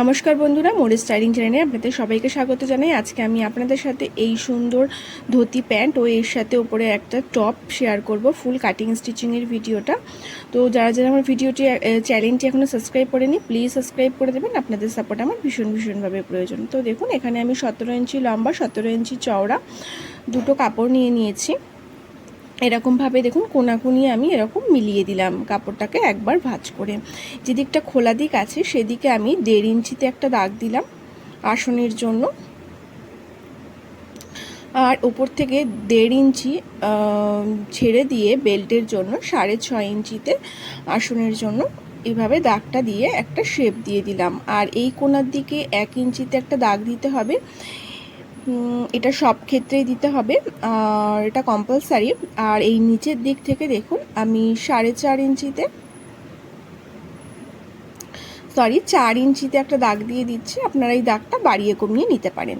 নমস্কার বন্ধুরা মোড়ে স্টাইলিং চ্যানেলে আপনাদের সবাইকে স্বাগত জানাই। আজকে আমি আপনাদের সাথে এই সুন্দর ধুতি প্যান্ট ও এর সাথে উপরে একটা টপ শেয়ার করব, ফুল কাটিং স্টিচিংয়ের ভিডিওটা। তো যারা যারা আমার ভিডিওটি চ্যানেলটি এখনও সাবস্ক্রাইব করেনি, প্লিজ সাবস্ক্রাইব করে দেবেন। আপনাদের সাপোর্ট আমার ভীষণ, ভীষণভাবে প্রয়োজন। তো দেখুন, এখানে আমি সতেরো ইঞ্চি লম্বা, সতেরো ইঞ্চি চওড়া দুটো কাপড় নিয়ে নিয়েছি। এরকমভাবে দেখুন কোনাকুনি আমি এরকম মিলিয়ে দিলাম কাপড়টাকে একবার ভাঁজ করে। যেদিকটা খোলা দিক আছে, সেদিকে আমি দেড় ইঞ্চিতে একটা দাগ দিলাম আসনের জন্য। আর উপর থেকে দেড় ইঞ্চি ছেড়ে দিয়ে বেল্টের জন্য সাড়ে ছয় ইঞ্চিতে আসনের জন্য এভাবে দাগটা দিয়ে একটা শেপ দিয়ে দিলাম। আর এই কোনার দিকে এক ইঞ্চিতে একটা দাগ দিতে হবে। এটা সব ক্ষেত্রেই দিতে হবে। আর এটা কম্পালসারি আর এই নিচের দিক থেকে দেখুন, আমি সাড়ে চার ইঞ্চিতে সরি চার ইঞ্চিতে একটা দাগ দিয়ে দিচ্ছি। আপনারা এই দাগটা বাড়িয়ে কমিয়ে নিতে পারেন।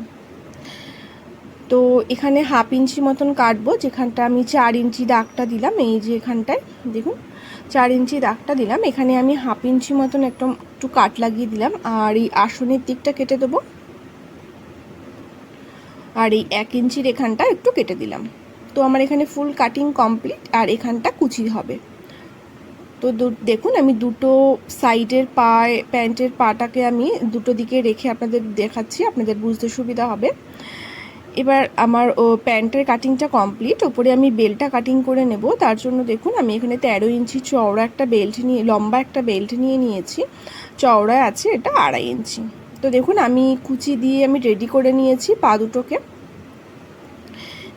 তো এখানে হাফ ইঞ্চি মতন কাটবো, যেখানটা আমি চার ইঞ্চি দাগটা দিলাম, এই যে এখানটায়, দেখুন, চার ইঞ্চি দাগটা দিলাম। এখানে আমি হাফ ইঞ্চি মতন একটু একটু কাট লাগিয়ে দিলাম। আর এই আসনের দিকটা কেটে দেবো। আর এই এক ইঞ্চির এখানটা একটু কেটে দিলাম। তো আমার এখানে ফুল কাটিং কমপ্লিট আর এখানটা কুচি হবে। তো দেখুন আমি দুটো সাইডের পায়ে প্যান্টের পাটাকে আমি দুটো দিকে রেখে আপনাদের দেখাচ্ছি, আপনাদের বুঝতে সুবিধা হবে। এবার আমার ও প্যান্টের কাটিংটা কমপ্লিট ওপরে আমি বেল্টটা কাটিং করে নেব। তার জন্য দেখুন আমি এখানে তেরো ইঞ্চি চওড়া একটা বেল্ট নিয়ে, লম্বা একটা বেল্ট নিয়ে নিয়েছি। চওড়ায় আছে এটা আড়াই ইঞ্চি। তো দেখুন, আমি কুচি দিয়ে আমি রেডি করে নিয়েছি পা দুটোকে।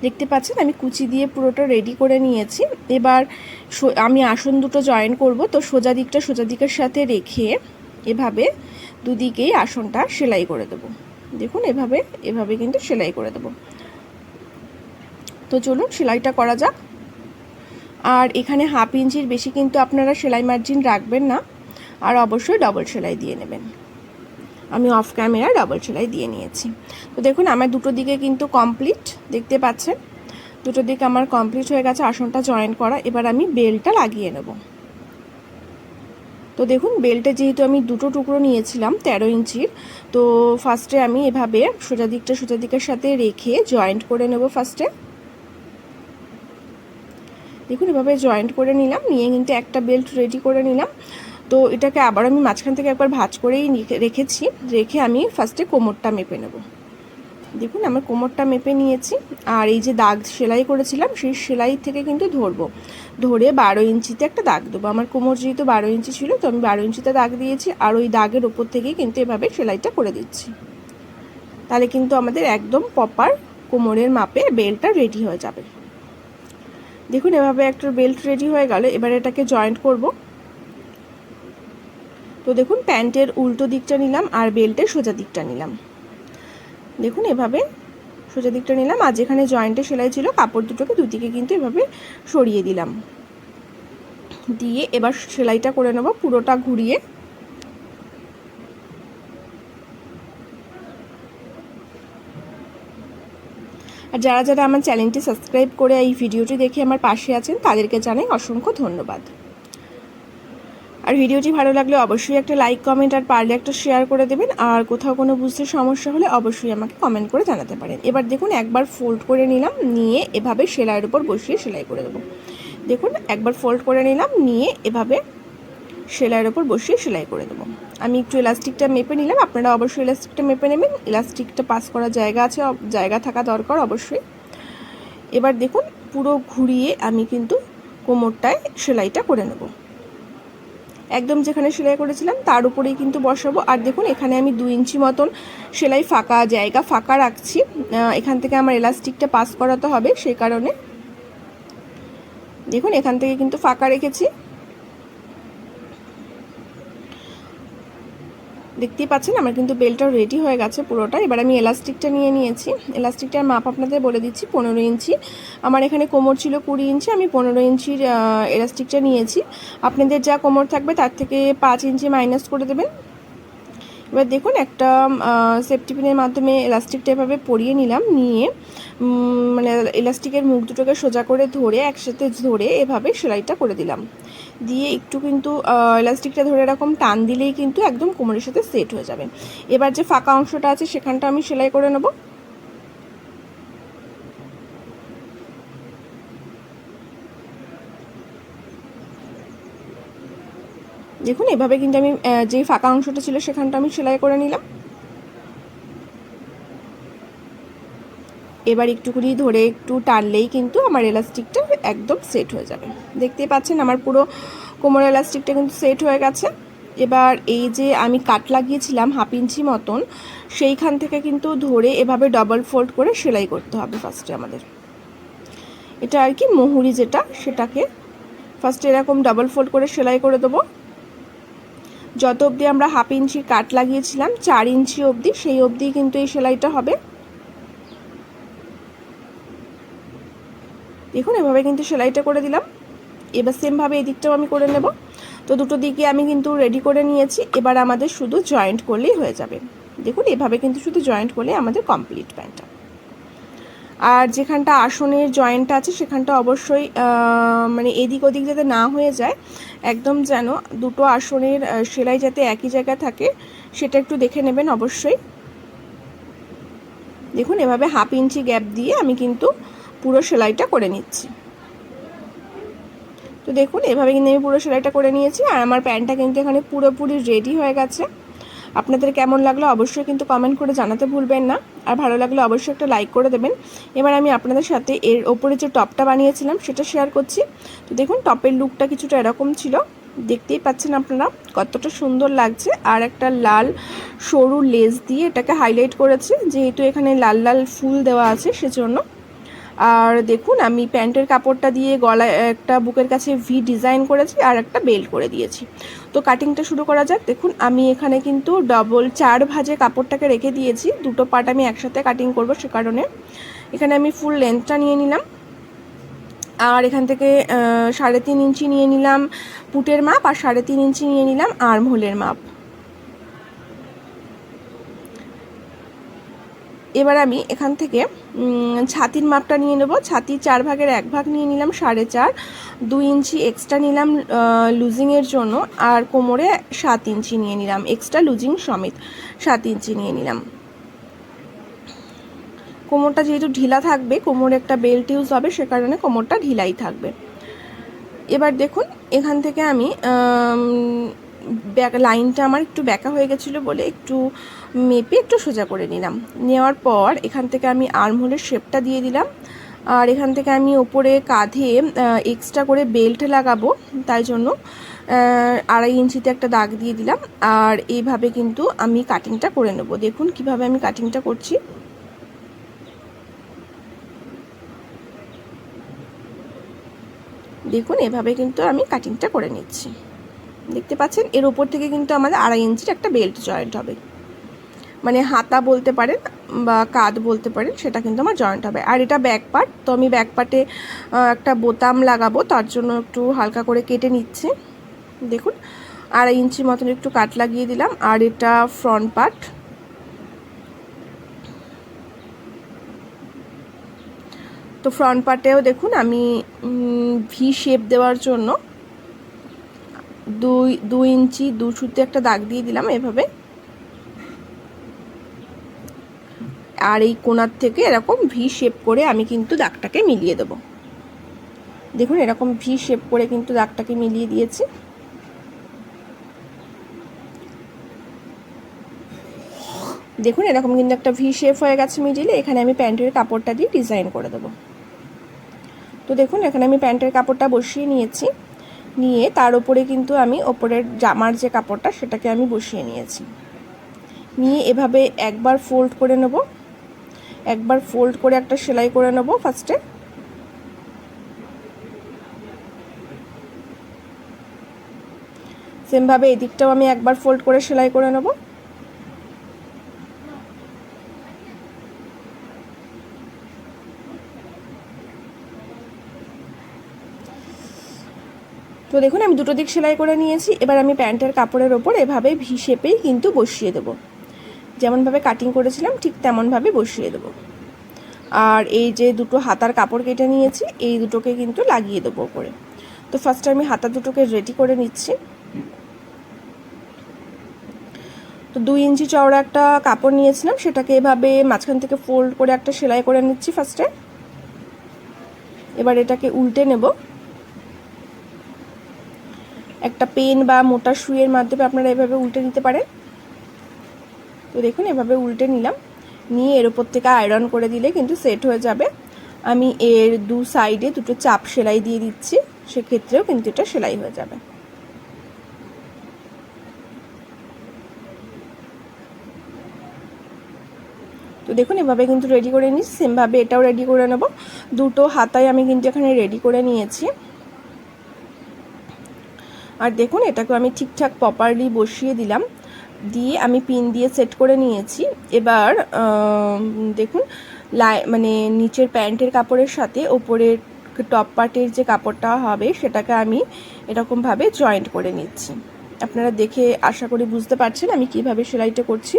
দেখতে পাচ্ছেন, আমি কুচি দিয়ে পুরোটা রেডি করে নিয়েছি। এবার আমি আসন দুটো জয়েন করব, তো সোজা দিকটা সোজা দিকের সাথে রেখে এভাবে দুদিকেই আসনটা সেলাই করে দেবো। দেখুন, এভাবে এভাবে কিন্তু সেলাই করে দেবো। তো চলুন, সেলাইটা করা যাক। আর এখানে হাফ ইঞ্চির বেশি কিন্তু আপনারা সেলাই মার্জিন রাখবেন না, আর অবশ্যই ডবল সেলাই দিয়ে নেবেন। আমি অফ ক্যামেরা ডাবল সেলাই দিয়ে নিয়েছি। তো দেখুন, আমার দুটো দিকে কিন্তু কমপ্লিট দেখতে পাচ্ছেন? দুটো দিকে আমার কমপ্লিট হয়ে গেছে, আসনটা জয়েন করা। এবার আমি বেলটা লাগিয়ে নেব। তো দেখুন বেলটা যেহেতু আমি দুটো টুকরো নিয়েছিলাম, তেরো ইঞ্চির, তো ফার্স্টে আমি এভাবে সোজা দিকটা সোজা দিকের সাথে রেখে জয়েন্ট করে নেব ফার্স্টে দেখুন, এভাবে জয়েন্ট করে নিলাম, নিয়ে কিন্তু একটা বেল্ট রেডি করে নিলাম। তো এটাকে আবার আমি মাঝখান থেকে একবার ভাজ করেই রেখেছি, রেখে আমি ফার্স্টে কোমরটা মেপে নেব। দেখুন আমার কোমরটা মেপে নিয়েছি, আর এই যে দাগ সেলাই করেছিলাম, সেই সেলাই থেকে কিন্তু ধরবো। ধরে বারো ইঞ্চিতে একটা দাগ দেবো। আমার কোমর যেহেতু বারো ইঞ্চি ছিল, তো আমি বারো ইঞ্চিতে দাগ দিয়েছি, আর ওই দাগের ওপর থেকেই কিন্তু এভাবে সেলাইটা করে দিচ্ছি। তাহলে কিন্তু আমাদের একদম প্রপার কোমরের মাপে বেল্টটা রেডি হয়ে যাবে। দেখুন, এভাবে একটা বেল্ট রেডি হয়ে গেল। এবার এটাকে জয়েন্ট করব। তো দেখুন, প্যান্টের উল্টো দিকটা নিলাম আর বেল্টের সোজা দিকটা নিলাম। দেখুন, এভাবে সোজা দিকটা নিলাম আর যেখানে জয়েন্টে সেলাই ছিল, কাপড় দুটোকে দুদিকে কিন্তু এভাবে সরিয়ে দিলাম। দিয়ে এবার সেলাইটা করে নেব পুরোটা ঘুরিয়ে। আর যারা যারা আমার চ্যানেলটি সাবস্ক্রাইব করে এই ভিডিওটি দেখে আমার পাশে আছেন, তাদেরকে জানাই অসংখ্য ধন্যবাদ। আর ভিডিওটি ভালো লাগলে অবশ্যই একটা লাইক কমেন্ট আর পারলে একটা শেয়ার করে দেবেন। আর কোথাও কোনো বুঝতে সমস্যা হলে অবশ্যই আমাকে কমেন্ট করে জানাতে পারেন। এবার দেখুন, একবার ফোল্ড করে নিলাম, নিয়ে এভাবে সেলাইয়ের উপর বসিয়ে সেলাই করে দেবো। দেখুন, একবার ফোল্ড করে নিলাম, নিয়ে এভাবে সেলাইয়ের ওপর বসিয়ে সেলাই করে দেবো। আমি একটু ইলাস্টিকটা মেপে নিলাম, আপনারা অবশ্যই ইলাস্টিকটা মেপে নেবেন। ইলাস্টিকটা পাস করার জায়গা আছে জায়গা থাকা দরকার অবশ্যই। এবার দেখুন, পুরো ঘুরিয়ে আমি কিন্তু কোমরটায় সেলাইটা করে নেব। একদম যেখানে সেলাই করেছিলাম, তার উপরেই কিন্তু বসাবো। আর দেখুন, এখানে আমি দু ইঞ্চি মতন সেলাই ফাঁকা জায়গা ফাঁকা রাখছি। এখান থেকে আমার এলাস্টিকটা পাস করাতে হবে, সেই কারণে। দেখুন, এখান থেকে কিন্তু ফাঁকা রেখেছি। দেখতেই পাচ্ছেন, আমার কিন্তু বেলটাও রেডি হয়ে গেছে পুরোটা। এবার আমি এলাস্টিকটা নিয়ে নিয়েছি। এলাস্টিকটার মাপ আপনাদের বলে দিচ্ছি, পনেরো ইঞ্চি। আমার এখানে কোমর ছিল কুড়ি ইঞ্চি, আমি পনেরো ইঞ্চির এলাস্টিকটা নিয়েছি। আপনাদের যা কোমর থাকবে তার থেকে পাঁচ ইঞ্চি মাইনাস করে দেবেন। এবার দেখুন একটা সেফটি পিনের মাধ্যমে এলাস্টিকটা এভাবে পরিয়ে নিলাম, নিয়ে মানে এলাস্টিকের মুখ দুটোকে সোজা করে ধরে একসাথে ধরে এভাবে সেলাইটা করে দিলাম। দিয়ে একটু কিন্তু এলাস্টিকটা ধরে এরকম টান দিলেই কিন্তু একদম কোমরের সাথে সেট হয়ে যাবে। এবার যে ফাঁকা অংশটা আছে সেখানটা আমি সেলাই করে নেব। দেখুন, এভাবে কিন্তু আমি যে ফাঁকা অংশটা ছিল সেখানটা আমি সেলাই করে নিলাম। এবার একটুকুনি ধরে একটু টানলেই কিন্তু আমার এলাস্টিকটা একদম সেট হয়ে যাবে। দেখতেই পাচ্ছেন, আমার পুরো কোমর এলাস্টিকটা কিন্তু সেট হয়ে গেছে। এবার এই যে আমি কাট লাগিয়েছিলাম হাফ ইঞ্চি মতন, সেইখান থেকে কিন্তু ধরে এভাবে ডবল ফোল্ড করে সেলাই করতে হবে ফার্স্টে আমাদের। এটা আর কি, মহুরি যেটা, সেটাকে ফার্স্টে এরকম ডবল ফোল্ড করে সেলাই করে দেবো। যত অবধি আমরা হাফ ইঞ্চি কাট লাগিয়েছিলাম, চার ইঞ্চি অবধি, সেই অবধি কিন্তু এই সেলাইটা হবে। দেখুন, এভাবে কিন্তু সেলাইটা করে দিলাম। এবার সেমভাবে এই দিকটাও আমি করে নেব। তো দুটো দিকে আমি কিন্তু রেডি করে নিয়েছি। এবার আমাদের শুধু জয়েন্ট করলেই হয়ে যাবে। দেখুন, এভাবে কিন্তু শুধু জয়েন্ট করলে আমাদের কমপ্লিট প্যান্টটা আর যেখানটা আসনের জয়েন্টটা আছে, সেখানটা অবশ্যই মানে এদিক ওদিক যাতে না হয়ে যায়, একদম যেন দুটো আসনের সেলাই যাতে একই জায়গায় থাকে, সেটা একটু দেখে নেবেন অবশ্যই। দেখুন, এভাবে হাফ ইঞ্চি গ্যাপ দিয়ে আমি কিন্তু পুরো সেলাইটা করে নিচ্ছি। তো দেখুন, এভাবে কিন্তু আমি পুরো সেলাইটা করে নিয়েছি, আর আমার প্যান্টটা কিন্তু এখানে পুরোপুরি রেডি হয়ে গেছে। আপনাদের কেমন লাগল অবশ্যই কিন্তু কমেন্ট করে জানাতে ভুলবেন না। আর ভালো লাগলে অবশ্যই একটা লাইক করে দেবেন। এবার আমি আপনাদের সাথে এর ওপরে যে টপটা বানিয়েছিলাম সেটা শেয়ার করছি। তো দেখুন টপের লুকটা কিছুটা এরকম ছিল। দেখতেই পাচ্ছেন আপনারা কতটা সুন্দর লাগছে। আর একটা লাল সরু লেস দিয়ে এটাকে হাইলাইট করেছে। যেহেতু এখানে লাল লাল ফুল দেওয়া আছে সেজন্য। আর দেখুন, আমি প্যান্টের কাপড়টা দিয়ে গলায় একটা বুকের কাছে ভি ডিজাইন করেছি আর একটা বেল্ট করে দিয়েছি। তো কাটিংটা শুরু করা যাক। দেখুন, আমি এখানে কিন্তু ডবল চার ভাজে কাপড়টাকে রেখে দিয়েছি। দুটো পার্ট আমি একসাথে কাটিং করব সে কারণে। এখানে আমি ফুল লেন্থটা নিয়ে নিলাম। আর এখান থেকে সাড়ে তিন ইঞ্চি নিয়ে নিলাম পুটের মাপ আর সাড়ে তিন ইঞ্চি নিয়ে নিলাম আর্ম হোলের মাপ। এবার আমি এখান থেকে ছাতির মাপটা নিয়ে নেব। ছাতি চার ভাগের এক ভাগ নিয়ে নিলাম সাড়ে চার। দুই ইঞ্চি এক্সট্রা নিলাম লুজিংয়ের জন্য। আর কোমরে সাত ইঞ্চি নিয়ে নিলাম এক্সট্রা লুজিং সমেত সাত ইঞ্চি নিয়ে নিলাম। কোমরটা যেহেতু ঢিলা থাকবে, কোমরে একটা বেল্ট ইউজ হবে, সে কারণে কোমরটা ঢিলাই থাকবে। এবার দেখুন, এখান থেকে আমি লাইনটা আমার একটু ব্যাকা হয়ে গেছিল বলে একটু মেপে একটু সোজা করে নিলাম। নেওয়ার পর এখান থেকে আমি আর্মহোলের শেপটা দিয়ে দিলাম। আর এখান থেকে আমি ওপরে কাঁধে এক্সট্রা করে বেল্ট লাগাবো। তাই জন্য আড়াই ইঞ্চিতে একটা দাগ দিয়ে দিলাম। আর এইভাবে কিন্তু আমি কাটিংটা করে নেব। দেখুন কীভাবে আমি কাটিংটা করছি। দেখুন, এভাবে কিন্তু আমি কাটিংটা করে নিচ্ছি। দেখতে পাচ্ছেন? এর উপর থেকে কিন্তু আমাদের আড়াই ইঞ্চির একটা বেল্ট জয়েন্ট হবে। মানে হাতা বলতে পারেন বা কাঁধ বলতে পারেন, সেটা কিন্তু আমার জয়েন্ট হবে। আর এটা ব্যাক পার্ট তো আমি ব্যাক পার্টে একটা বোতাম লাগাবো, তার জন্য একটু হালকা করে কেটে নিচ্ছি। দেখুন, আড়াই ইঞ্চি মতন একটু কাট লাগিয়ে দিলাম, আর এটা ফ্রন্ট পার্ট তো ফ্রন্ট পার্টেও দেখুন, আমি ভি শেপ দেওয়ার জন্য দুই দুই ইঞ্চি, দু সুতে একটা দাগ দিয়ে দিলাম এভাবে। আর এই কোনার থেকে এরকম ভি শেপ করে আমি কিন্তু দাগটাকে মিলিয়ে দেব। দেখুন, এরকম ভি শেপ করে কিন্তু দাগটাকে মিলিয়ে দিয়েছি। দেখুন, এরকম কিন্তু একটা ভি শেপ হয়ে গেছে মিডিলে এখানে আমি প্যান্টের কাপড়টা দিয়ে ডিজাইন করে দেবো। তো দেখুন, এখানে আমি প্যান্টের কাপড়টা বসিয়ে নিয়েছি। নিয়ে তার উপরে কিন্তু আমি ওপরের জামার যে কাপড়টা, সেটাকে আমি বসিয়ে নিয়েছি। নিয়ে এভাবে একবার ফোল্ড করে নেব। একবার ফোল্ড করে একটা সেলাই করে নেব ফার্স্টে সেমভাবে এদিকটাও আমি একবার ফোল্ড করে সেলাই করে নেব। তো তো দেখুন, আমি দুটো দিক সেলাই করে নিয়েছি। এবার আমি প্যান্টের কাপড়ের ওপর এভাবে ভি শেপেই কিন্তু বসিয়ে দেবো। যেমনভাবে কাটিং করেছিলাম, ঠিক তেমনভাবে বসিয়ে দেবো। আর এই যে দুটো হাতার কাপড় কেটে নিয়েছি, এই দুটোকে কিন্তু লাগিয়ে দেবো করে তো ফার্স্টে আমি হাতা দুটোকে রেডি করে নিচ্ছি। তো দুই ইঞ্চি চওড়া একটা কাপড় নিয়েছিলাম, সেটাকে এভাবে মাঝখান থেকে ফোল্ড করে একটা সেলাই করে নিচ্ছি ফার্স্টে এবার এটাকে উল্টে নেব। একটা পেন বা মোটা সুইয়ের মাধ্যমে আপনারা এভাবে উল্টে নিতে পারেন। তো দেখুন, এভাবে উল্টে নিলাম। নিয়ে এর ওপর থেকে আয়রন করে দিলে কিন্তু সেট হয়ে যাবে। আমি এর দু সাইডে দুটো চাপ সেলাই দিয়ে দিচ্ছি, সেক্ষেত্রেও কিন্তু এটা সেলাই হয়ে যাবে। তো দেখুন, এভাবে কিন্তু রেডি করে নিচ্ছি সেমভাবে এটাও রেডি করে নেব। দুটো হাতায় আমি কিন্তু এখানে রেডি করে নিয়েছি। আর দেখুন এটাকে আমি ঠিকঠাক প্রপারলি বসিয়ে দিলাম। দিয়ে আমি পিন দিয়ে সেট করে নিয়েছি। এবার দেখুন, লাই মানে নিচের প্যান্টের কাপড়ের সাথে ওপরের টপ পার্টের যে কাপড়টা হবে, সেটাকে আমি এরকমভাবে জয়েন্ট করে নিচ্ছি। আপনারা দেখে আশা করি বুঝতে পারছেন আমি কীভাবে সেলাইটা করছি।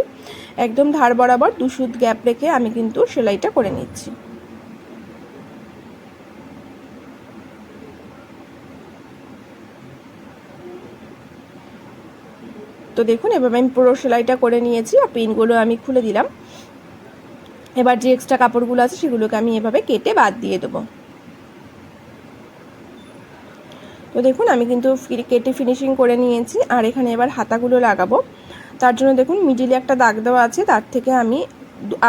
একদম ধার বরাবর দু সুদ গ্যাপ রেখে আমি কিন্তু সেলাইটা করে নিচ্ছি। তো দেখুন এভাবে আমি পুরো সেলাইটা করে নিয়েছি আর পিনগুলো আমি খুলে দিলাম। এবার যে এক্সট্রা কাপড়গুলো আছে সেগুলোকে আমি এভাবে কেটে বাদ দিয়ে দেবো। তো দেখুন, আমি কিন্তু কেটে ফিনিশিং করে নিয়েছি আর এখানে এবার হাতাগুলো লাগাবো। তার জন্য দেখুন মিডিলে একটা দাগ দেওয়া আছে, তার থেকে আমি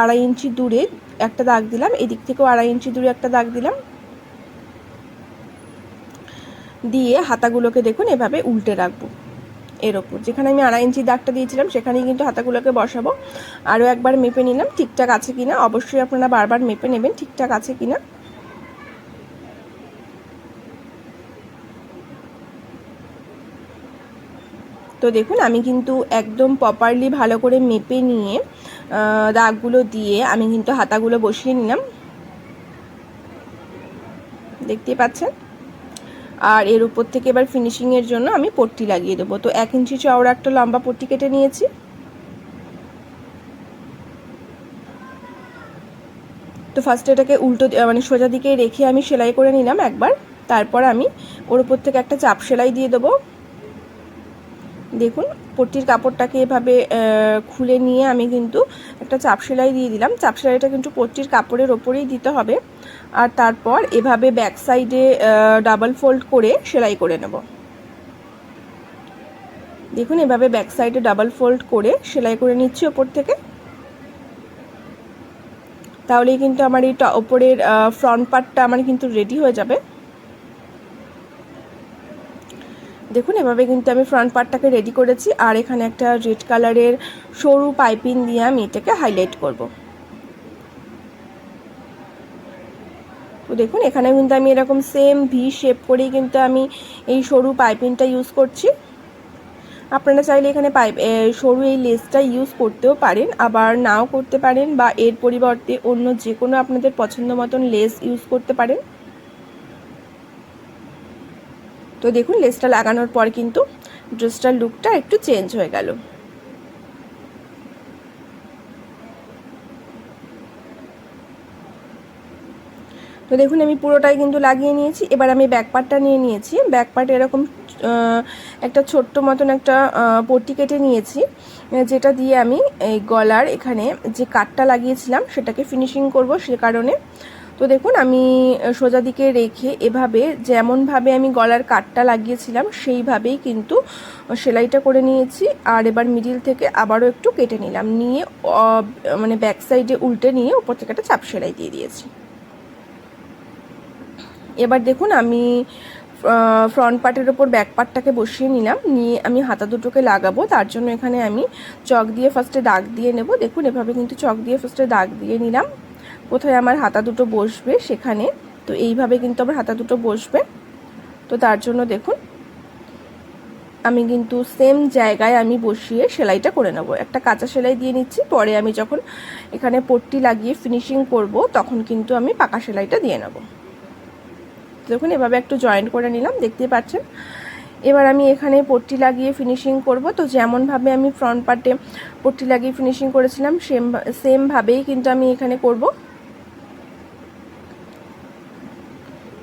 আড়াই ইঞ্চি দূরে একটা দাগ দিলাম। এদিক থেকেও আড়াই ইঞ্চি দূরে একটা দাগ দিলাম। দিয়ে হাতাগুলোকে দেখুন, এভাবে উল্টে রাখব। এর ওপর। যেখানে আমি আড়াই ইঞ্চি দাগটা দিয়েছিলাম, সেখানেই কিন্তু হাতাগুলোকে বসাবো। আরও একবার মেপে নিলাম, ঠিকঠাক আছে কিনা। অবশ্যই আপনারা বারবার মেপে নেবেন, ঠিকঠাক আছে কিনা। তো দেখুন, আমি কিন্তু একদম প্রপারলি ভালো করে মেপে নিয়ে দাগগুলো দিয়ে আমি কিন্তু হাতাগুলো বসিয়ে নিলাম। দেখতে পাচ্ছেন? আর এর উপর থেকে এবার ফিনিশিংয়ের জন্য আমি পট্টি লাগিয়ে দেবো। তো এক ইঞ্চি চওড়া একটা লম্বা পট্টি কেটে নিয়েছি। তো ফার্স্টে এটাকে উল্টো মানে সোজা দিকে রেখে আমি সেলাই করে নিলাম একবার। তারপর আমি ওর উপর থেকে একটা চাপ সেলাই দিয়ে দেবো। দেখুন, পট্টির কাপড়টাকে এভাবে খুলে নিয়ে আমি কিন্তু একটা চাপ সেলাই দিয়ে দিলাম। চাপ সেলাইটা কিন্তু পট্টির কাপড়ের ওপরেই দিতে হবে। আর তারপর এভাবে ব্যাক সাইডে ডাবল ফোল্ড করে সেলাই করে নেব। দেখুন, এভাবে ব্যাক সাইডে ডাবল ফোল্ড করে সেলাই করে নিচ্ছি ওপর থেকে। তাহলে কিন্তু আমার এই ওপরের ফ্রন্ট পার্টটা আমার কিন্তু রেডি হয়ে যাবে। দেখুন, এভাবে কিন্তু আমি ফ্রন্ট পার্টটাকে রেডি করেছি। আর এখানে একটা রেড কালারের সরু পাইপিং দিয়ে আমি এটাকে হাইলাইট করব। দেখুন, এখানে কিন্তু আমি এরকম সেম ভি শেপ করেই কিন্তু আমি এই সরু পাইপিংটা ইউজ করছি। আপনারা চাইলে এখানে পাইপ সরু এই লেসটা ইউজ করতেও পারেন, আবার নাও করতে পারেন বা এর পরিবর্তে অন্য যে কোনো আপনাদের পছন্দ মতন লেস ইউজ করতে পারেন। তো দেখুন লেসটা লাগানোর পর কিন্তু ড্রেসটার লুকটা একটু চেঞ্জ হয়ে গেল। তো দেখুন, আমি পুরোটাই কিন্তু লাগিয়ে নিয়েছি। এবার আমি ব্যাক পার্টটা নিয়ে নিয়েছি। ব্যাক পার্ট এরকম একটা ছোট্ট মতন একটা পট্টি কেটে নিয়েছি যেটা দিয়ে আমি এই গলার এখানে যে কাটটা লাগিয়েছিলাম, সেটাকে ফিনিশিং করব সে কারণে। তো দেখুন, আমি সোজা দিকে রেখে এভাবে যেমনভাবে আমি গলার কাটটা লাগিয়েছিলাম, সেইভাবেই কিন্তু সেলাইটা করে নিয়েছি। আর এবার মিডিল থেকে আবারও একটু কেটে নিলাম। নিয়ে মানে ব্যাক সাইডে উল্টে নিয়ে উপর থেকে একটা চাপ সেলাই দিয়ে দিয়েছি। এবার দেখুন আমি ফ্রন্ট পার্টের ওপর ব্যাক পার্টটাকে বসিয়ে নিলাম। নিয়ে আমি হাতা দুটোকে লাগাবো। তার জন্য এখানে আমি চক দিয়ে ফার্স্টে দাগ দিয়ে নেব। দেখুন, এভাবে কিন্তু চক দিয়ে ফার্স্টে দাগ দিয়ে নিলাম। কোথায় আমার হাতা দুটো বসবে? সেখানে। তো এইভাবে কিন্তু আমার হাতা দুটো বসবে। তো তার জন্য দেখুন, আমি কিন্তু সেম জায়গায় আমি বসিয়ে সেলাইটা করে নেব। একটা কাঁচা সেলাই দিয়ে নিচ্ছি। পরে আমি যখন এখানে পট্টি লাগিয়ে ফিনিশিং করব, তখন কিন্তু আমি পাকা সেলাইটা দিয়ে নেব। দেখুন, এভাবে একটু জয়েন্ট করে নিলাম দেখতে পাচ্ছেন। এবার আমি এখানে পট্টি লাগিয়ে ফিনিশিং করব। তো যেমনভাবে আমি ফ্রন্ট পার্টে পট্টি লাগিয়ে ফিনিশিং করেছিলাম সেম সেমভাবেই কিন্তু আমি এখানে করব।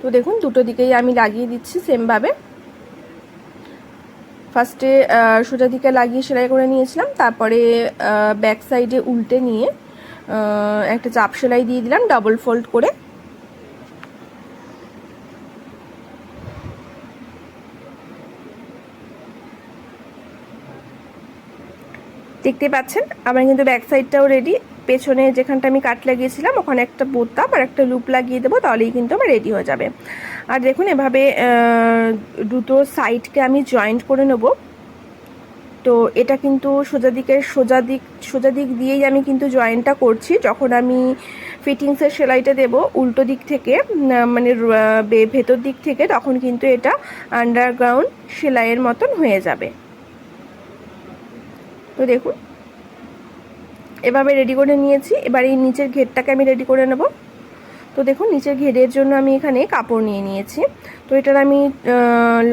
তো দেখুন, দুটো দিকেই আমি লাগিয়ে দিচ্ছি সেমভাবে ফার্স্টে সোজা দিকে লাগিয়ে সেলাই করে নিয়েছিলাম, তারপরে ব্যাক সাইডে উল্টে নিয়ে একটা চাপ সেলাই দিয়ে দিলাম ডাবল ফোল্ড করে। দেখতে পাচ্ছেন, আমার কিন্তু ব্যাক সাইডটাও রেডি পেছনে যেখানটা আমি কাট লাগিয়েছিলাম, ওখানে একটা বোতাম আর একটা লুপ লাগিয়ে দেবো, তাহলেই কিন্তু আমার রেডি হয়ে যাবে। আর দেখুন, এভাবে দুটো সাইডকে আমি জয়েন্ট করে নেব। তো এটা কিন্তু সোজা দিকের, সোজা দিক সোজা দিক দিয়েই আমি কিন্তু জয়েন্টটা করছি। যখন আমি ফিটিংসের সেলাইটা দেব উল্টো দিক থেকে মানে ভেতর দিক থেকে, তখন কিন্তু এটা আন্ডারগ্রাউন্ড সেলাইয়ের মতন হয়ে যাবে। তো দেখুন এভাবে রেডি করে নিয়েছি। এবার এই নিচের ঘেরটাকে আমি রেডি করে নেব। তো দেখুন, নিচের ঘেরের জন্য আমি এখানে কাপড় নিয়ে নিয়েছি। তো এটার আমি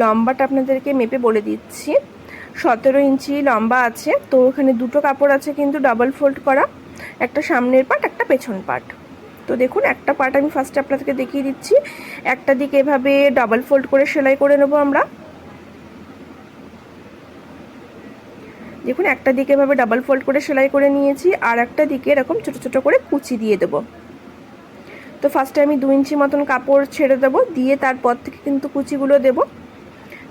লম্বাটা আপনাদেরকে মেপে বলে দিচ্ছি। সতেরো ইঞ্চি লম্বা আছে। তো এখানে দুটো কাপড় আছে কিন্তু ডাবল ফোল্ড করা। একটা সামনের পার্ট একটা পেছন পার্ট তো দেখুন, একটা পার্ট আমি ফার্স্টে আপনাদেরকে দেখিয়ে দিচ্ছি। একটা দিক এভাবে ডাবল ফোল্ড করে সেলাই করে নেব আমরা। দেখুন, একটা দিকে এভাবে ডাবল ফোল্ড করে সেলাই করে নিয়েছি, আর একটা দিকে এরকম ছোটো ছোটো করে কুচি দিয়ে দেবো। তো ফার্স্টে আমি দু ইঞ্চি মতন কাপড় ছেড়ে দেবো, দিয়ে তারপর থেকে কিন্তু কুচিগুলো দেব।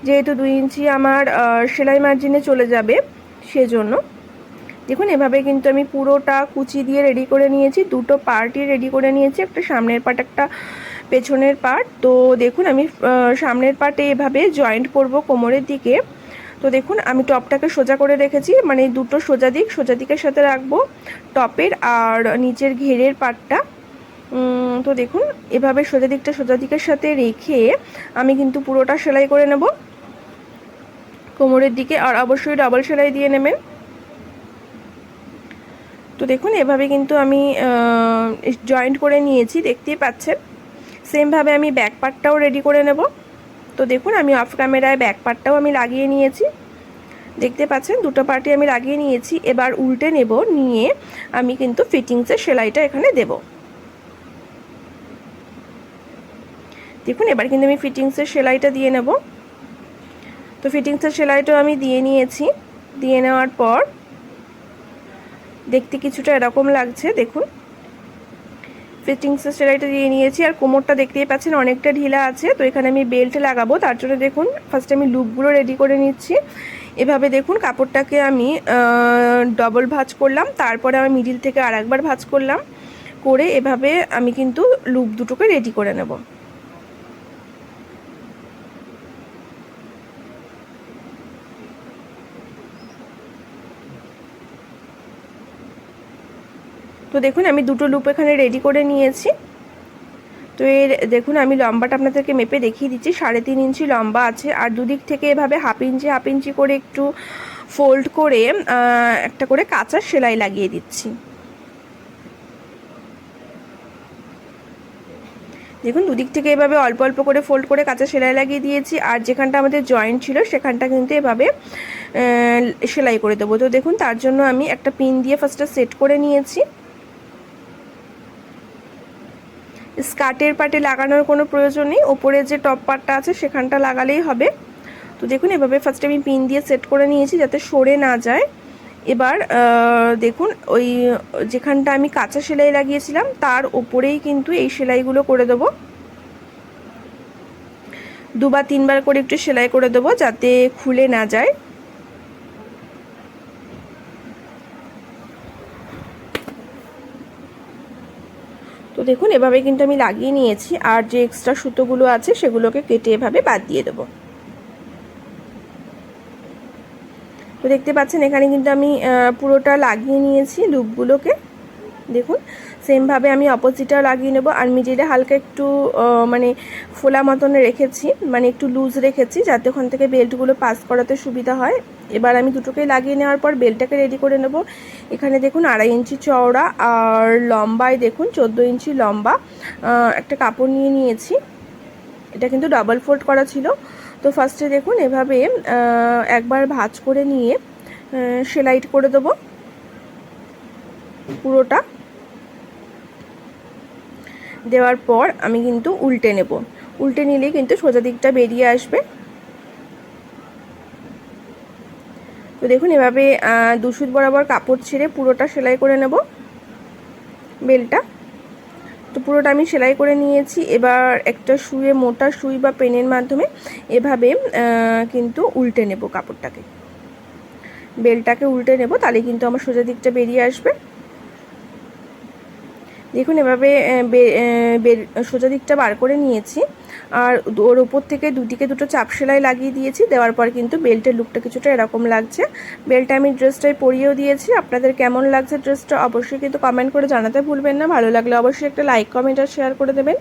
যেহেতু দুই ইঞ্চি আমার সেলাই মার্জিনে চলে যাবে, সেজন্য। দেখুন, এভাবে কিন্তু আমি পুরোটা কুচি দিয়ে রেডি করে নিয়েছি, দুটো পার্টই রেডি করে নিয়েছি, একটা সামনের পার্ট একটা পেছনের পার্ট তো দেখুন, আমি সামনের পার্টে এভাবে জয়েন্ট করব কোমরের দিকে। তো দেখুন, আমি টপটাকে সোজা করে রেখেছি মানে দুটো সোজা দিক, সোজা দিকের সাথে রাখব টপের আর নিচের ঘেরের পাটটা। তো দেখুন, এভাবে সোজা দিকটা সোজা দিকের সাথে রেখে আমি কিন্তু পুরোটা সেলাই করে নেব। কোমরের দিকে আর অবশ্যই ডাবল সেলাই দিয়ে নেবেন। তো দেখুন, এভাবে কিন্তু আমি জয়েন্ট করে নিয়েছি, দেখতেই পাচ্ছেন। সেমভাবে আমি ব্যাক পার্টটাও রেডি করে নেব। তো দেখুন, আমি অফ ক্যামেরায় ব্যাক পার্টটাও আমি লাগিয়ে নিয়েছি। দেখতে পাচ্ছেন, দুটো পার্টি আমি লাগিয়ে নিয়েছি। এবার উল্টে নেব, নিয়ে আমি কিন্তু ফিটিংসের সেলাইটা এখানে দেব। দেখুন, এবার কিন্তু আমি ফিটিংসের সেলাইটা দিয়ে নেব। তো ফিটিংসের সেলাইটাও আমি দিয়ে নিয়েছি। দিয়ে নেওয়ার পর দেখতে কিছুটা এরকম লাগছে, দেখুন। ফিটিংসের সেলাইটা দিয়ে নিয়েছি, আর কোমরটা দেখতেই পাচ্ছেন অনেকটা ঢিলা আছে, তো এখানে আমি বেল্ট লাগাবো, তার জন্য দেখুন ফার্স্টে আমি লুকগুলো রেডি করে নিচ্ছি। এভাবে দেখুন, কাপড়টাকে আমি ডবল ভাজ করলাম, তারপরে আমি মিডিল থেকে আর একবার ভাজ করলাম, করে এভাবে আমি কিন্তু লুক দুটোকে রেডি করে নেব। তো দেখুন, আমি দুটো লুপ এখানে রেডি করে নিয়েছি। তো এর, দেখুন, আমি লম্বাটা আপনাদেরকে মেপে দেখিয়ে দিচ্ছি। সাড়ে তিন ইঞ্চি লম্বা আছে। আর দুদিক থেকে এভাবে হাফ ইঞ্চি হাফ ইঞ্চি করে একটু ফোল্ড করে একটা করে কাঁচা সেলাই লাগিয়ে দিচ্ছি। দেখুন, দুদিক থেকে এভাবে অল্প অল্প করে ফোল্ড করে কাঁচা সেলাই লাগিয়ে দিয়েছি। আর যেখানটা আমাদের জয়েন্ট ছিল, সেখানটা কিন্তু এভাবে সেলাই করে দেবো। তো দেখুন, তার জন্য আমি একটা পিন দিয়ে ফার্স্টে সেট করে নিয়েছি। স্কার্টের পাটে লাগানোর কোনো প্রয়োজন নেই। ওপরে যে টপ পার্টটা আছে, সেখানটা লাগালেই হবে। তো দেখুন, এভাবে ফার্স্টে আমি পিন দিয়ে সেট করে নিয়েছি যাতে সরে না যায়। এবার দেখুন, ওই, যেখানটা আমি কাঁচা সেলাই লাগিয়েছিলাম, তার ওপরেই কিন্তু এই সেলাইগুলো করে দেবো। দুবার, তিনবার করে একটু সেলাই করে দেবো যাতে খুলে না যায়। দেখুন, এভাবে কিন্তু আমি লাগিয়ে নিয়েছি, আর যে এক্সট্রা সুতোগুলো আছে সেগুলোকে কেটে এভাবে বাদ দিয়ে দেবো। তো দেখতে পাচ্ছেন, এখানে কিন্তু আমি পুরোটা লাগিয়ে নিয়েছি লুপগুলোকে। দেখুন, সেমভাবে আমি অপোজিটটাও লাগিয়ে নেব, আর মিডিলে হালকা একটু মানে ফোলা মতন রেখেছি মানে একটু লুজ রেখেছি, যাতে ওখান থেকে বেল্টগুলো পাস করাতে সুবিধা হয়। এবার আমি দুটোকেই লাগিয়ে নেওয়ার পর বেলটাকে রেডি করে নেব। এখানে দেখুন আড়াই ইঞ্চি চওড়া আর লম্বায় দেখুন চোদ্দ ইঞ্চি লম্বা। একটা কাপড় নিয়ে নিয়েছি। এটা কিন্তু ডাবল ফোল্ড করা ছিল। তো ফার্স্টে দেখুন এভাবে একবার ভাঁজ করে নিয়ে সেলাইট করে দেবো। পুরোটা। দেওয়ার পর আমি কিন্তু উল্টে নেব। উল্টে নিলে কিন্তু সোজা দিকটা বেরিয়ে আসবে। তো দেখুন, এভাবে দুশুদ বরাবর কাপড় ছেড়ে পুরোটা সেলাই করে নেব বেলটা। তো পুরোটা আমি সেলাই করে নিয়েছি। এবার একটা শুয়ে মোটা সুই বা পেনের মাধ্যমে এভাবে কিন্তু উল্টে নেব কাপড়টাকে। বেলটাকে উল্টে নেব, তাহলে কিন্তু আমার সোজা দিকটা বেরিয়ে আসবে। দেখুন, এভাবে সোজা দিকটা বার করে নিয়েছি। আর ওর ওপর থেকে দুদিকে দুটো চাপ সেলাই লাগিয়ে দিয়েছি। দেওয়ার পর কিন্তু বেল্টের লুকটা কিছুটা এরকম লাগছে। বেল্টটা আমি ড্রেসটায় পরিয়েও দিয়েছি। আপনাদের কেমন লাগছে ড্রেসটা অবশ্যই কিন্তু কমেন্ট করে জানাতে ভুলবেন না। ভালো লাগলে অবশ্যই একটা লাইক কমেন্ট আর শেয়ার করে দেবেন।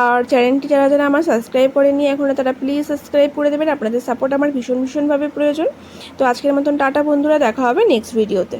আর চ্যানেলটি যারা যারা আমার সাবস্ক্রাইব করেনি এখনও তারা প্লিজ সাবস্ক্রাইব করে দেবেন। আপনাদের সাপোর্ট আমার ভীষণ ভীষণভাবে প্রয়োজন। তো আজকের মতন টাটা বন্ধুরা, দেখা হবে নেক্সট ভিডিওতে